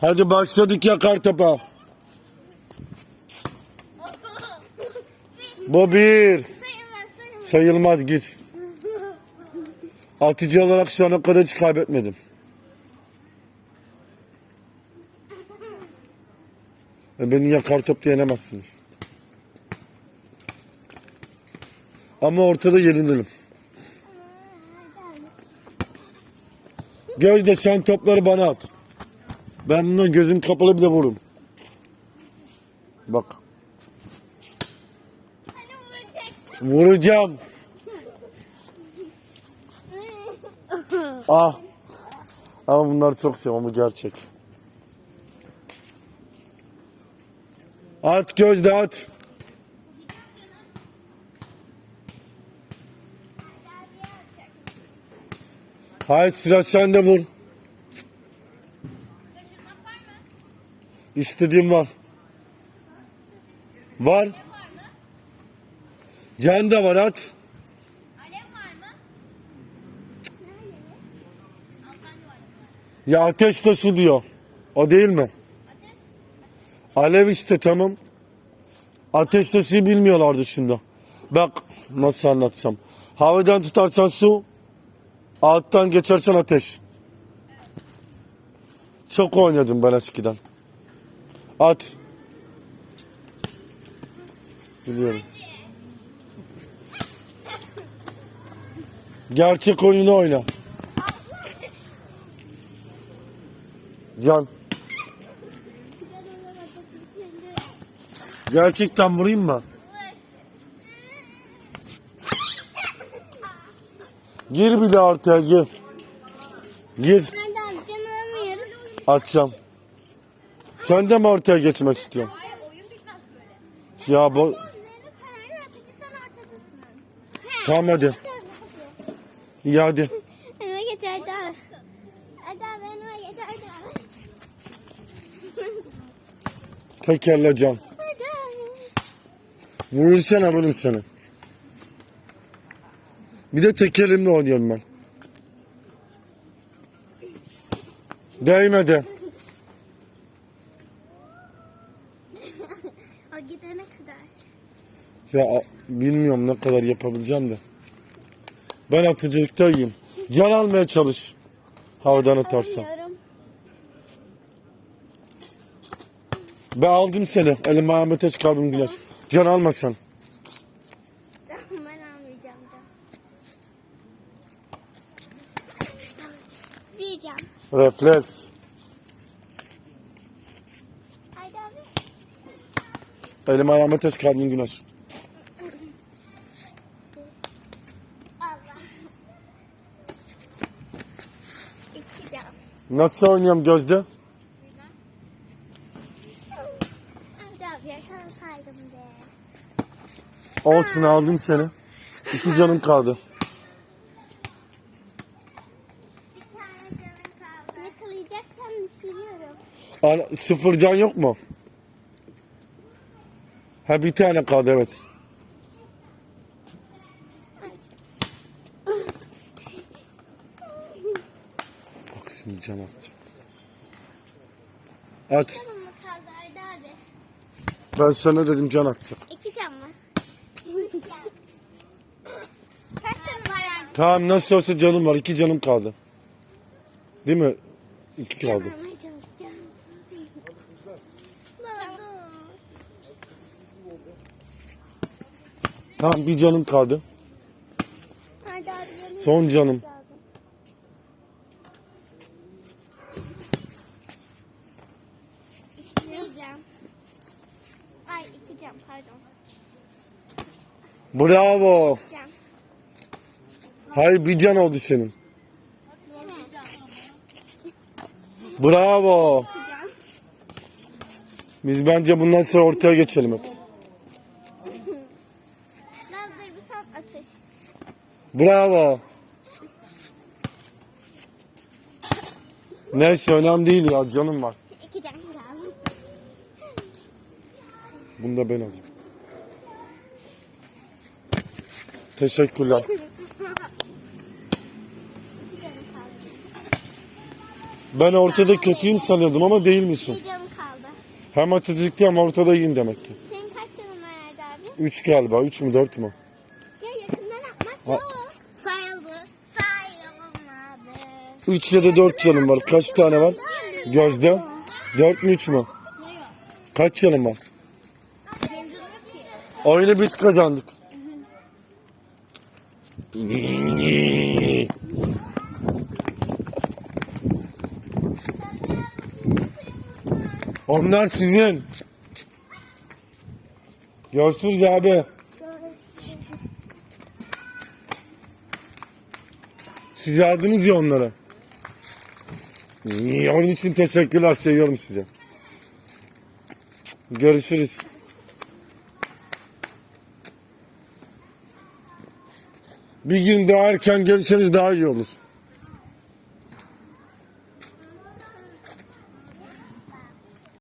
Hadi başladık ya kartopa. Bu bir. Sayılmaz git. Atıcı olarak şu ana kadar hiç kaybetmedim. E beni ya kartopta yenemezsiniz. Ama ortada yenilirim. Gözde sen topları bana at. Ben buna gözün kapalı bile vururum. Bak. Vuracağım. Ah. Ama bunlar çok seviyorum bu gerçek. At gözde at. Hayır sıra sende vur. Kaçırmak var mı? İstediğim var. Var. Can da var at. Ya ateş taşı diyor. O değil mi? Alev işte tamam. Ateş taşı bilmiyorlardı şimdi. Bak nasıl anlatsam. Havadan tutarsan su, alttan geçersen ateş. Çok oynadım ben eskiden. At. Biliyorum. Gerçek oyunu oyna. Can. Gerçekten vurayım mı? Gir bir de ortaya gir. Gir. Atacağım. Sen de mi ortaya geçmek istiyorsun? Hayır oyun bitmez böyle. Ya bu... Tamam hadi. İyi hadi. Önüme geç Erdal. Erdal ben önüme geç Erdal. Tekerle can. Erdal. Vurursana benim seni. Bir de tek elimle oynuyorum ben. Değmedi. O gidene kadar. Ya bilmiyorum ne kadar yapabileceğim de. Ben atıcılıkta iyiyim. Can almaya çalış. Havadan atarsan. Ben aldım seni. Elim ayağım ateş kalbim güneş. Can almasan. Ben almayacağım da. Diyeceğim. Refleks. Elim ayağım ateş kalbim güneş. İçeceğim. Nasıl oynuyorum Gözde? Olsun aldım seni. İki canım kaldı. Ana, sıfır can yok mu? Ha bir tane kaldı evet. Bak şimdi can atacak. At. Canım mı kaldı Erdal abi? Ben sana dedim can atacak. İki can mı? Kaç canım var yani? Tamam nasıl olsa canım var. iki canım kaldı. Değil mi? İki kaldı. Tamam bir canım kaldı. Abi yanına Son canım. lazım. Yiyeceğim. Ay iki cam pardon. Bravo. Hayır bir can oldu senin. Bravo. Biz bence bundan sonra ortaya geçelim hep. Bravo. Neyse önemli değil ya canım var. İki lazım. Bunu da ben alayım. Teşekkürler. Ben ortada kötüyüm sanıyordum ama değilmişsin. Bir canım kaldı. Hem atıcılıkta hem ortada iyiyim demek ki. Senin kaç canın var Eda abi? 3 galiba. 3 mü 4 mü? Ya yakından atmak Ha. yok. Sayıldı. Abi. 3 ya da 4 canım var. Kaç tane var? Gözde. 4 mü 3 mü? Kaç canım var? Benim canım yok ki. Oyunu biz kazandık. Onlar sizin. Görüşürüz abi. Siz yardınız ya onlara. Onun için teşekkürler. Seviyorum sizi. Görüşürüz. Bir gün daha erken gelirseniz daha iyi olur.